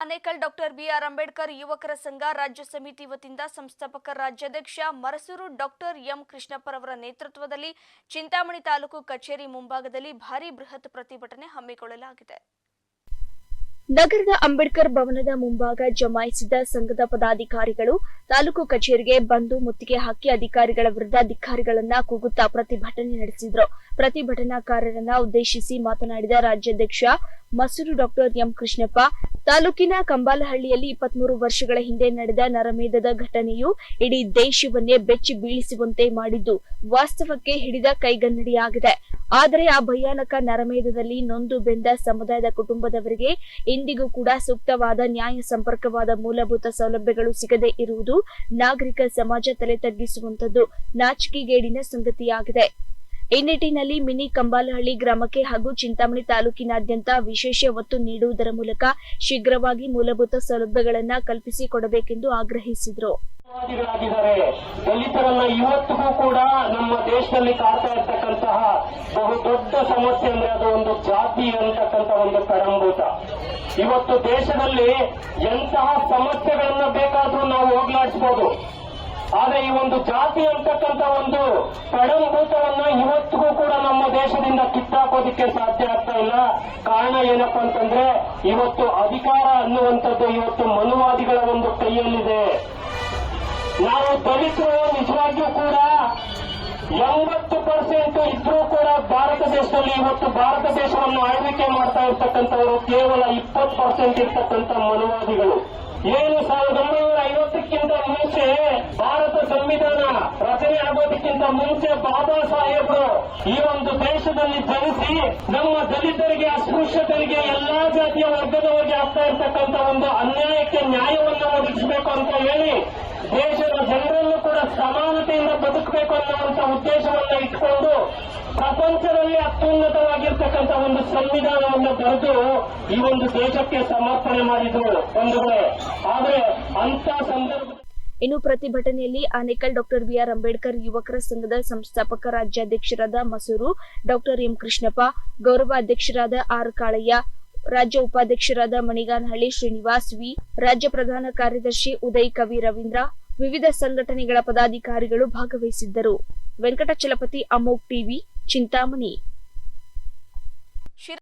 Anekal doctor B R Ambedkar, ಯುವಕರ ಸಂಘ, ರಾಜ್ಯ ಸಮಿತಿ ವತಿಯಿಂದ ಸಂಸ್ಥಾಪಕ ರಾಜ್ಯಾಧ್ಯಕ್ಷ ಮರಸೂರು ಡಾಕ್ಟರ್ ಎಂ ಕೃಷ್ಣಪ್ಪರವರ ನೇತೃತ್ವದಲ್ಲಿ ಚಿಂತಾಮಣಿ ತಾಲೂಕು ಕಚೇರಿ ಮುಂಭಾಗದಲ್ಲಿ ಭಾರೀ ಬೃಹತ್ ಪ್ರತಿಭಟನೆ ಹಮ್ಮಿಕೊಳ್ಳಲಾಗಿದೆ. ನಗರದ ಅಂಬೇಡ್ಕರ್ ಭವನದ ಮುಂಭಾಗ ಜಮಾಯಿಸಿದ ಸಂಘದ ಪದಾಧಿಕಾರಿಗಳು ತಾಲೂಕು ಕಚೇರಿಗೆ ಬಂದು ಮುತ್ತಿಗೆ ಹಾಕಿ ಅಧಿಕಾರಿಗಳ ವಿರುದ್ಧ ಅಧಿಕಾರಿಗಳನ್ನ ಕೂಗುತ್ತಾ ಪ್ರತಿಭಟನೆ ನಡೆಸಿದ್ರು. ಪ್ರತಿಭಟನಾಕಾರರನ್ನ ಉದ್ದೇಶಿಸಿ ಮಾತನಾಡಿದ ರಾಜ್ಯಾಧ್ಯಕ್ಷ ಮಸೂರು ಡಾಕ್ಟರ್ ಎಂ ಕೃಷ್ಣಪ್ಪ. ತಾಲೂಕಿನ ಕಂಬಾಲಹಳ್ಳಿಯಲ್ಲಿ ಇಪ್ಪತ್ಮೂರು ವರ್ಷಗಳ ಹಿಂದೆ ನಡೆದ ನರಮೇಧದ ಘಟನೆಯು ಇಡೀ ದೇಶವನ್ನೇ ಬೆಚ್ಚಿ ಬೀಳಿಸುವಂತೆ ಮಾಡಿದ್ದು, ವಾಸ್ತವಕ್ಕೆ ಹಿಡಿದ ಕೈಗನ್ನಡಿಯಾಗಿದೆ. ಆದರೆ ಆ ಭಯಾನಕ ನರಮೇಧದಲ್ಲಿ ನೊಂದು ಬೆಂದ ಸಮುದಾಯದ ಕುಟುಂಬದವರಿಗೆ ಇಂದಿಗೂ ಕೂಡ ಸೂಕ್ತವಾದ ನ್ಯಾಯ ಸಂಪರ್ಕವಾದ ಮೂಲಭೂತ ಸೌಲಭ್ಯಗಳು ಸಿಗದೆ ಇರುವುದು ನಾಗರಿಕ ಸಮಾಜ ತಲೆ ತಗ್ಗಿಸುವಂತದ್ದು ನಾಚಿಕೆಗೇಡಿನ ಸಂಗತಿಯಾಗಿದೆ. ಈ ನಿಟ್ಟಿನಲ್ಲಿ ಮಿನಿ ಕಂಬಾಲಹಳ್ಳಿ ಗ್ರಾಮಕ್ಕೆ ಹಾಗೂ ಚಿಂತಾಮಣಿ ತಾಲೂಕಿನಾದ್ಯಂತ ವಿಶೇಷ ಒತ್ತು ನೀಡುವುದರ ಮೂಲಕ ಶೀಘ್ರವಾಗಿ ಮೂಲಭೂತ ಸೌಲಭ್ಯಗಳನ್ನು ಕಲ್ಪಿಸಿಕೊಡಬೇಕೆಂದು ಆಗ್ರಹಿಸಿದರು. ದಲಿತರನ್ನ ಇವತ್ತಿಗೂ ಕೂಡ ನಮ್ಮ ದೇಶದಲ್ಲಿ ಕಾಡ್ತಾ ಇರ್ತಕ್ಕಂತಹ ಬಹು ದೊಡ್ಡ ಸಮಸ್ಯೆ ಅಂದ್ರೆ ಅದು ಒಂದು ಜಾತಿ ಅಂತಕ್ಕಂಥ ಒಂದು ಕಡಂಬೂತ ಇವತ್ತು ದೇಶದಲ್ಲಿ ಎಂತಹ ಸಮಸ್ಯೆಗಳನ್ನ ಬೇಕಾದ್ರೂ ನಾವು ಹೋಗ್ಲಾಡಿಸಬಹುದು ಆದ್ರೆ ಈ ಒಂದು ಜಾತಿ ಅಂತಕ್ಕಂಥ ಒಂದು ಕಡಂಭೂತವನ್ನ ಇವತ್ತಿಗೂ ಕೂಡ ನಮ್ಮ ದೇಶದಿಂದ ಕಿತ್ತಾಕೋದಿಕ್ಕೆ ಸಾಧ್ಯ ಆಗ್ತಾ ಇಲ್ಲ. ಕಾರಣ ಏನಪ್ಪ ಅಂತಂದ್ರೆ, ಇವತ್ತು ಅಧಿಕಾರ ಅನ್ನುವಂಥದ್ದು ಇವತ್ತು ಮನುವಾದಿಗಳ ಒಂದು ಕೈಯಲ್ಲಿದೆ. ನಾವು ದಲಿತರು ನಿಜವಾಗಿಯೂ ಕೂಡ ಎಂಬತ್ತು ಪರ್ಸೆಂಟ್ ಇದ್ರೂ ಕೂಡ ಭಾರತ ದೇಶದಲ್ಲಿ ಇವತ್ತು ಭಾರತ ದೇಶವನ್ನು ಆಳ್ವಿಕೆ ಮಾಡ್ತಾ ಇರ್ತಕ್ಕಂಥವರು ಕೇವಲ ಇಪ್ಪತ್ತು ಪರ್ಸೆಂಟ್ ಇರ್ತಕ್ಕಂಥ ಮನುವಾದಿಗಳು. ಏನು ಸಾವಿರದ ಐವತ್ತಕ್ಕಿಂತ ಮುಂಚೆ ಭಾರತ ಸಂವಿಧಾನ ರಚನೆ ಆಗೋದಕ್ಕಿಂತ ಮುಂಚೆ ಬಾಬಾ ಸಾಹೇಬರು ಈ ಒಂದು ದೇಶದಲ್ಲಿ ಜನಿಸಿ ನಮ್ಮ ದಲಿತರಿಗೆ ಅಸ್ಪೃಶ್ಯತರಿಗೆ ಎಲ್ಲಾ ಜಾತಿಯ ವರ್ಗದವರಿಗೆ ಆಗ್ತಾ ಇರ್ತಕ್ಕಂಥ ಒಂದು ಅನ್ಯಾಯಕ್ಕೆ ನ್ಯಾಯವನ್ನು ಒದಗಿಸಬೇಕು ಅಂತ ಹೇಳಿ ದೇಶದ ಜನರಲ್ಲೂ ಕೂಡ ಸಮಾನತೆಯಿಂದ ಬದುಕಬೇಕು ಅನ್ನುವಂಥ ಉದ್ದೇಶವನ್ನ ಇಟ್ಟುಕೊಂಡು ಪ್ರಪಂಚದಲ್ಲಿ ಅತ್ಯುನ್ನತವಾಗಿರ್ತಕ್ಕಂಥ ಒಂದು ಸಂವಿಧಾನವನ್ನು ಬರೆದು ಈ ಒಂದು ದೇಶಕ್ಕೆ ಸಮರ್ಪಣೆ ಮಾಡಿದ್ರು ಒಂದು ಆದ್ರೆ ಇನ್ನು ಪ್ರತಿಭಟನೆಯಲ್ಲಿ ಆನೇಕಲ್ ಡಾಕ್ಟರ್ ಬಿಆರ್ ಅಂಬೇಡ್ಕರ್ ಯುವಕರ ಸಂಘದ ಸಂಸ್ಥಾಪಕ ರಾಜ್ಯಾಧ್ಯಕ್ಷರಾದ ಮಸೂರು ಡಾಕ್ಟರ್ ಎಂ ಕೃಷ್ಣಪ್ಪ, ಗೌರವ ಅಧ್ಯಕ್ಷರಾದ ಆರ್ ಕಾಳಯ್ಯ, ರಾಜ್ಯ ಉಪಾಧ್ಯಕ್ಷರಾದ ಮಣಿಗಾನಹಳ್ಳಿ ಶ್ರೀನಿವಾಸ್ ವಿ, ರಾಜ್ಯ ಪ್ರಧಾನ ಕಾರ್ಯದರ್ಶಿ ಉದಯ್ ಕವಿ ರವೀಂದ್ರ, ವಿವಿಧ ಸಂಘಟನೆಗಳ ಪದಾಧಿಕಾರಿಗಳು ಭಾಗವಹಿಸಿದ್ದರು. ವೆಂಕಟಚಲಪತಿ ಅಮೋಕ್ ಟಿವಿ, ಚಿಂತಾಮಣಿ.